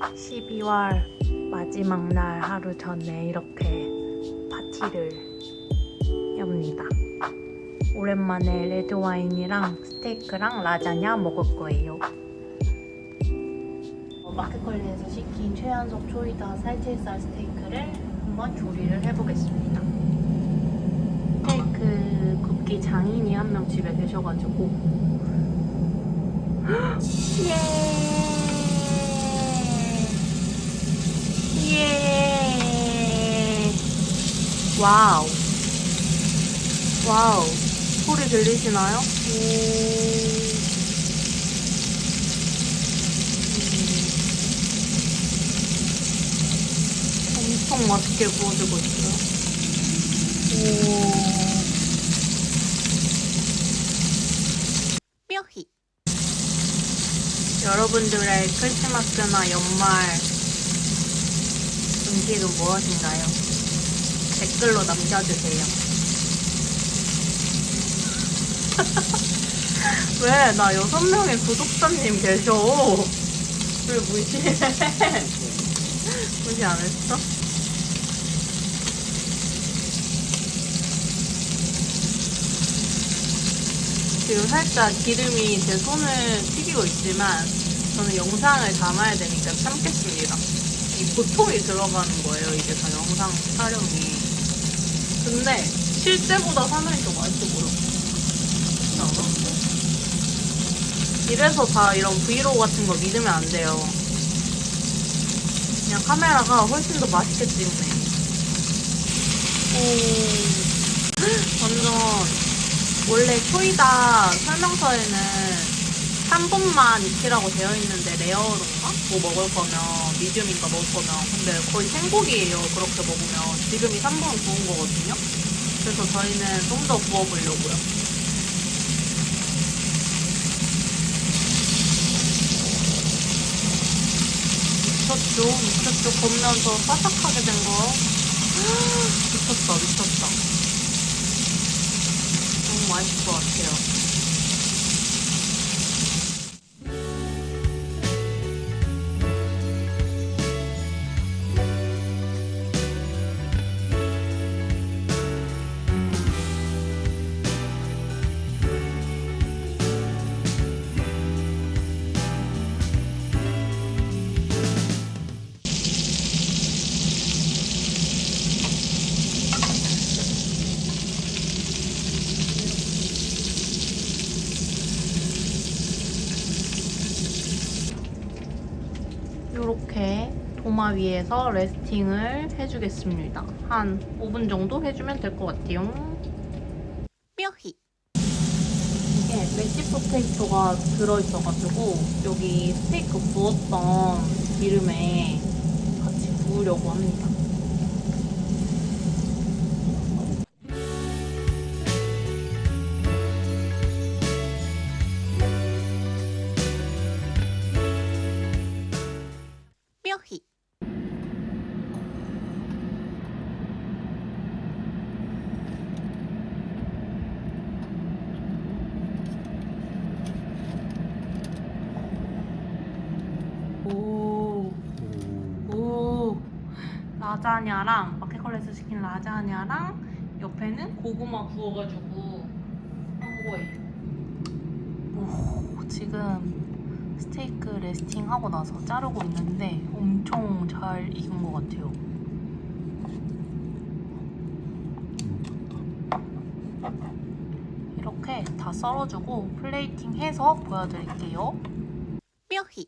12월 마지막 날 하루 전에 이렇게 파티를 엽니다. 오랜만에 레드 와인이랑 스테이크랑 라자냐 먹을 거예요. 어, 마켓컬리에서 시킨 최연석 초이다 살치살 스테이크를 한번 조리를 해보겠습니다. 스테이크 굽기 장인이 한 명 집에 계셔가지고 예! 예! 와우. 와우. 소리 들리시나요? 오. 음. 엄청 맛있게 구워지고 있어요. 오. 뼈희. 여러분들의 크리스마스나 연말 음식은 무엇인가요? 댓글로 남겨주세요. 왜? 나 여섯 명의 구독자님 계셔. 왜 무시해? 무시 안 했어? 지금 살짝 기름이 제 손을 튀기고 있지만 저는 영상을 담아야 되니까 참겠습니다. 이 고통이 들어가는 거예요, 이게 다 영상 촬영이. 근데 실제보다 화면이 더 맛있어 보여. 그렇지 않아? 이래서 다 이런 브이로그 같은 거 믿으면 안 돼요. 그냥 카메라가 훨씬 더 맛있게 찍네. 오, 완전 원래 초이다 설명서에는 3분만 익히라고 되어 있는데 레어로인가? 뭐 먹을 거면 미디움인가 먹을 거면 근데 거의 생고기예요. 그렇게 먹으면 지금이 3분 구운 거거든요. 그래서 저희는 좀 더 구워보려고요. 미쳤죠? 미쳤죠? 겉면서 바삭하게 된거. 미쳤다 미쳤다. 너무 맛있을 것 같아요 이렇게 도마 위에서 레스팅을 해주겠습니다. 한 5분 정도 해주면 될 것 같아요. 뼈희 이게 메시 포테이토가 들어있어가지고 여기 스테이크 구웠던 기름에 같이 구우려고 합니다. 라자냐랑 마켓컬레에서 시킨 라자냐랑 옆에는 고구마 구워가지고 한 거예요. 오, 지금 스테이크 레스팅 하고 나서 자르고 있는데 엄청 잘 익은 것 같아요. 이렇게 다 썰어주고 플레이팅 해서 보여드릴게요. 뼈희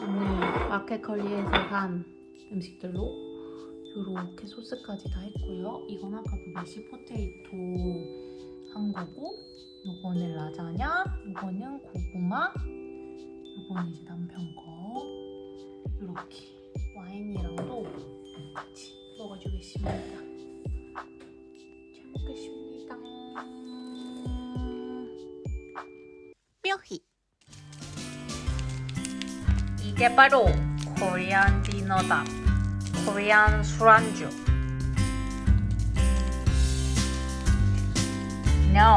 오늘 마켓컬리에서 산 음식들로 이렇게 소스까지 다 했고요. 이건 아까 그 메시 포테이토 한 거고 요거는 라자냐, 요거는 고구마, 요거는 이제 남편 거 이렇게 와인이랑도 같이 먹어주겠습니다. 잘 먹겠습니다. 뼈희 이게 바로 코리안 디너다. 코리안 술안주. No,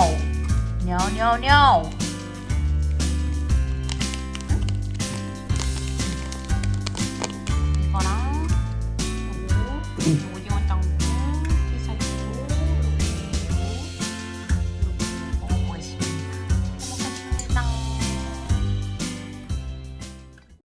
no, no, no.